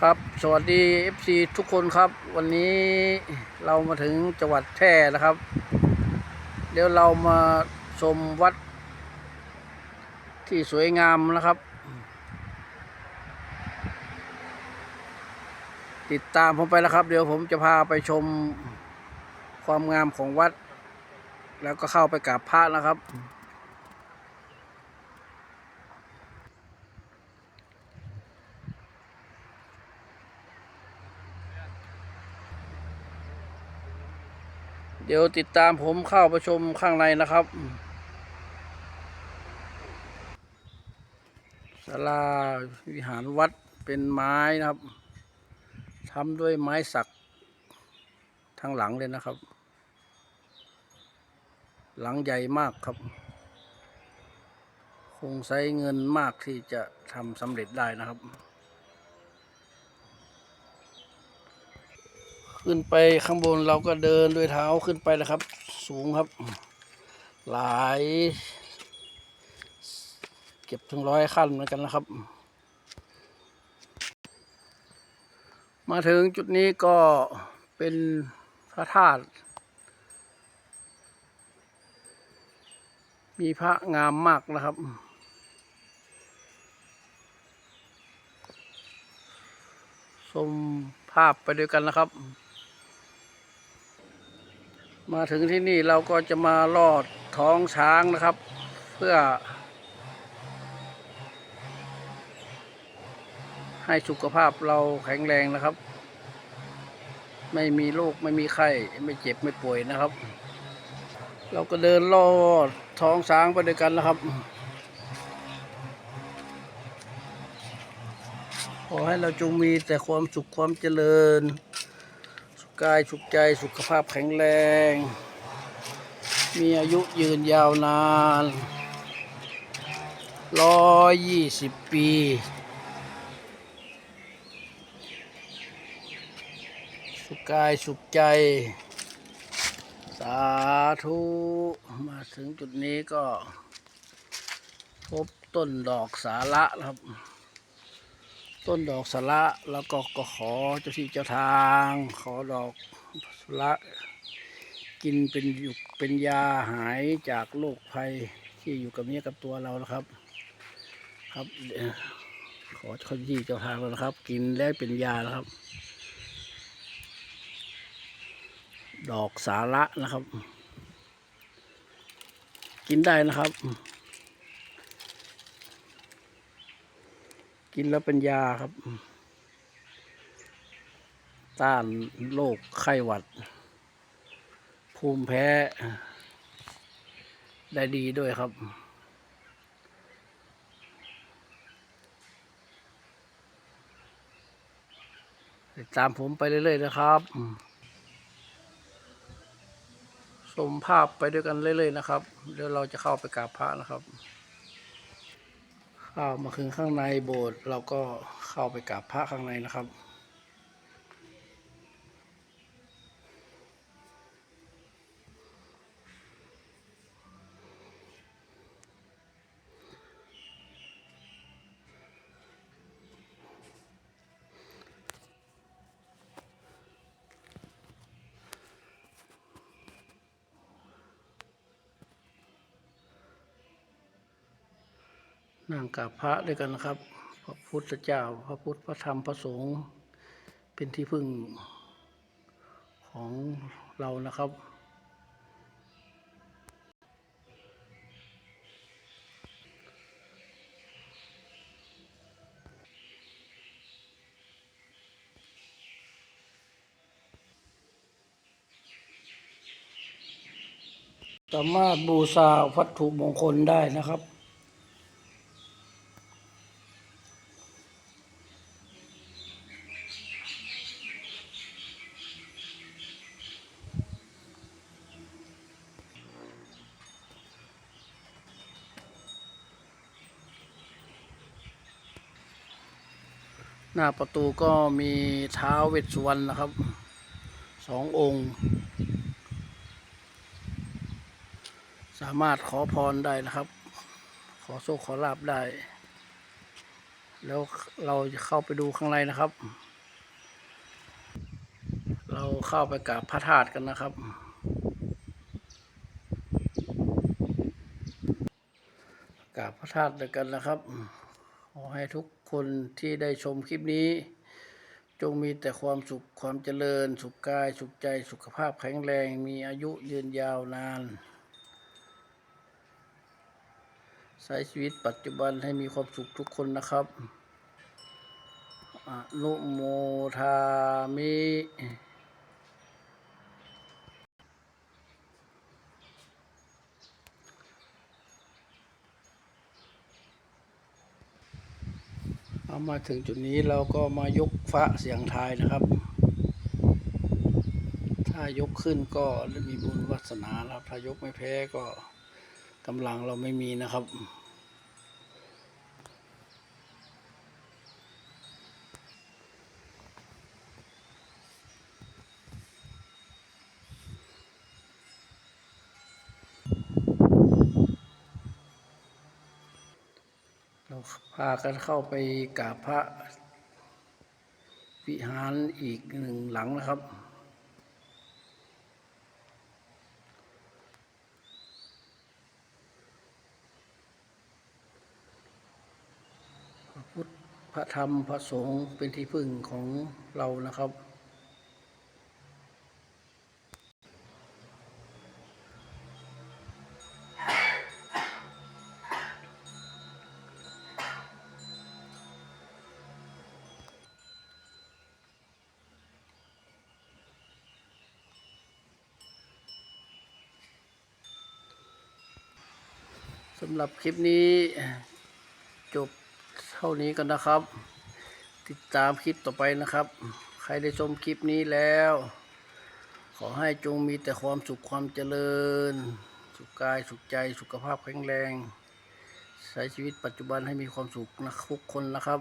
ครับสวัสดี FC ทุกคนครับ วันนี้เรามาถึงจังหวัดแพร่นะครับ เดี๋ยวเรามาชมวัด ที่สวยงามนะครับ ติดตามผมไปแล้วครับ เดี๋ยวผมจะพาไปชมความงามของวัด แล้วก็เข้าไปกราบพระนะครับ เดี๋ยวติดตามผมเข้าไปชมข้างในนะครับศาลาวิหารวัดเป็นไม้นะครับทำด้วยไม้สักทั้งหลังเลยนะครับ หลังใหญ่มากครับ คงใช้เงินมากที่จะทำสำเร็จได้นะครับ ขึ้นไปข้างบนเราก็เดินด้วยเท้าขึ้นไปนะครับ สูงครับ หลาย เก็บถึงร้อยขั้นเหมือนกันนะครับ มาถึงจุดนี้ก็เป็นพระธาตุมีพระงามมากนะครับชมภาพไปด้วยกันนะครับ มาถึงที่นี่เราก็จะมาลอดท้องช้างนะครับ เพื่อ ให้สุขภาพเราแข็งแรงนะครับ ไม่มีโรคไม่มีไข้ไม่เจ็บไม่ป่วยนะครับ เราก็เดินลอดท้องช้างไปด้วยกันนะครับ ขอให้เราจงมีแต่ความสุขความเจริญ กายสุขใจสุขภาพแข็งแรง มีอายุยืนยาวนานร้อยยี่สิบปี สุขกายสุขใจ สาธุ มาถึงจุดนี้ก็ พบต้นดอกสาระนะครับ ต้นดอกสาระแล้วก็ก็ขอเจ้าที่เจ้าทาง ขอดอกสาระกินเป็นอยู่เป็นยาหายจากโรคภัยที่อยู่กับเนี้ยกับตัวเรานะครับ ครับขอเจ้าที่เจ้าทางเรานะครับ กินแล้วเป็นยานะครับ ดอกสาระนะครับ กินได้นะครับ กินแล้วเป็นยาครับ ต้านโรคไข้หวัด ภูมิแพ้ ได้ดีด้วยครับติดตามผมไปเรื่อยๆนะครับ ชมภาพไปด้วยกันเรื่อยๆนะครับ เดี๋ยวเราจะเข้าไปกราบพระนะครับ เข้ามาคืนข้างในโบสถ์เราก็เข้าไปกราบพระข้างในนะครับ นั่งกราบพระด้วยกันนะครับ พระพุทธเจ้า พระพุทธ พระธรรม พระสงฆ์ เป็นที่พึ่งของเรานะครับ สามารถบูชาวัตถุมงคลได้นะครับ หน้าประตูก็มีเท้าวเวสสุวรรณนะครับสององค์ สามารถขอพรได้นะครับ ขอโชคขอลาบได้ แล้วเราจะเข้าไปดูข้างในนะครับ เราเข้าไปกราบพระธาตุกันนะครับ กราบพระธาตุด้วยกันนะครับ ขอให้ทุกคนที่ได้ชมคลิปนี้ จงมีแต่ความสุขความเจริญ สุขกาย สุขใจสุขภาพแข็งแรง มีอายุยืนยาวนานใช้ชีวิตปัจจุบันให้มีความสุขทุกคนนะครับอนุโมทามิ เอามาถึงจุดนี้เราก็มายกฟ้าเสียงทายนะครับ ถ้ายกขึ้นก็มีบุญวาสนาครับถ้ายกไม่แพ้ก็กำลังเราไม่มีนะครับ พากันเข้าไปกราบพระวิหารอีกหนึ่งหลังนะครับ พระพุทธพระธรรมพระสงฆ์เป็นที่พึ่งของเรานะครับำหรับคลิปนี้ จบเท่านี้กันนะครับ ติดตามคลิปต่อไปนะครับ ใครได้ชมคลิปนี้แล้ว ขอให้จงมีแต่ความสุขความเจริญ สุขกายสุขใจสุขภาพแข็งแรง ใช้ชีวิตปัจจุบันให้มีความสุขนะทุกคนนะครับ